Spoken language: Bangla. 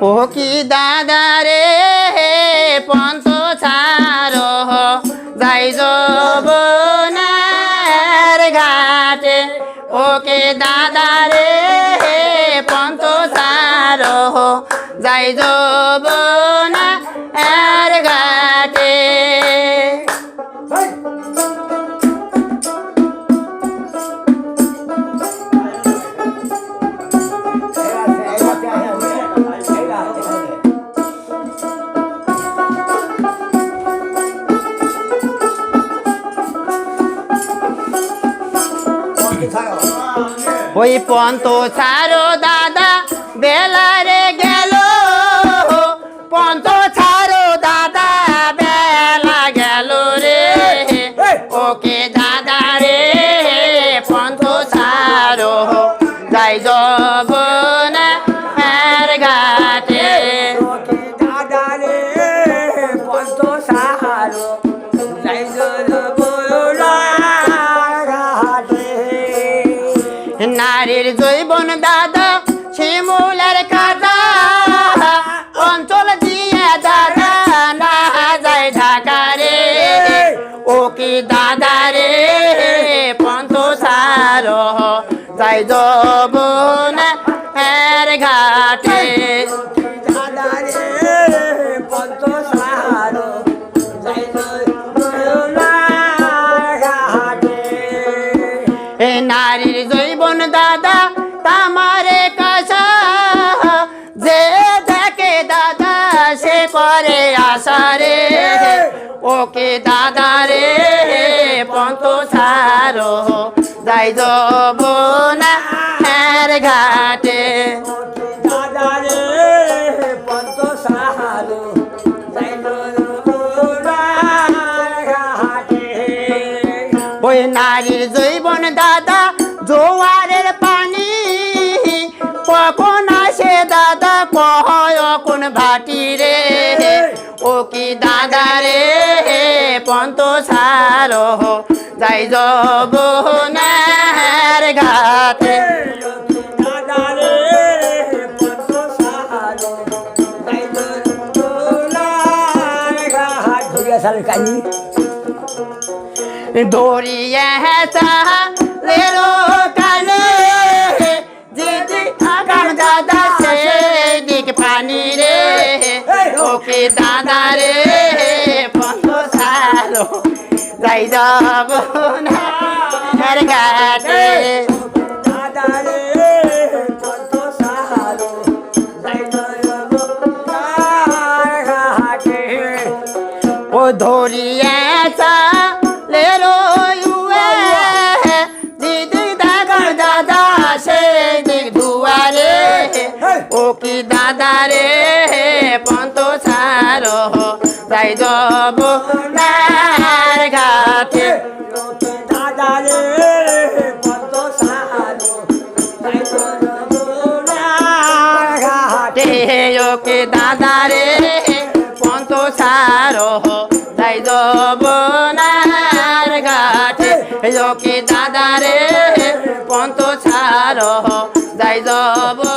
ও কি দাদা রে? পঞ্চ ছাড়ো যাই যবনার ঘাটে। ওকে দাদা রে? পঞ্চ ছাড়ো যাই যবনার ঘাটে। ওই পন্ত ছাড়ো দাদা বেলারে গেল। পন্ত ছাড়ো দাদা বেলা গেল রে। ওকে দাদা রে পন্ত ছাড়ো। যাই যাব না আর ঘাটে নারীর জৈবন দাদা শিমুলের কাদা অঞ্চল দিয়ে দাদা না যায় ঢাকা রে। ও কি দাদা রে? পন্থ সারো যাই জবন ঘাটে। নারীর জৈবন দাদা, তামারে কাশা যে দেখে দাদা, সে করে আশা রে। ওকে দাদা রে পন্ত সারো যাই যাব না ঘাটে। ওই নারীর জৈবন দাদা জোয়ারের পানি। কখন আসে দাদা কয় কোন ভাটি রে? ও কি দাদা রে? পন্ত সারো যাই যাব নার ঘাটে। কানি দৌড়িয়ে লে লো কালে দিদি আগাম দাদা সে দিক পানি রে ওকে দাদা রে পন্থ সালো যাই যাব না ঘাটে। ধরিয়ে লে যাই যাব নার ঘাটে। ওকে দাদা রে পন্ত সারো। যাই যাব নার ঘাটে ওকে দাদা রে পন্ত সারো। যাব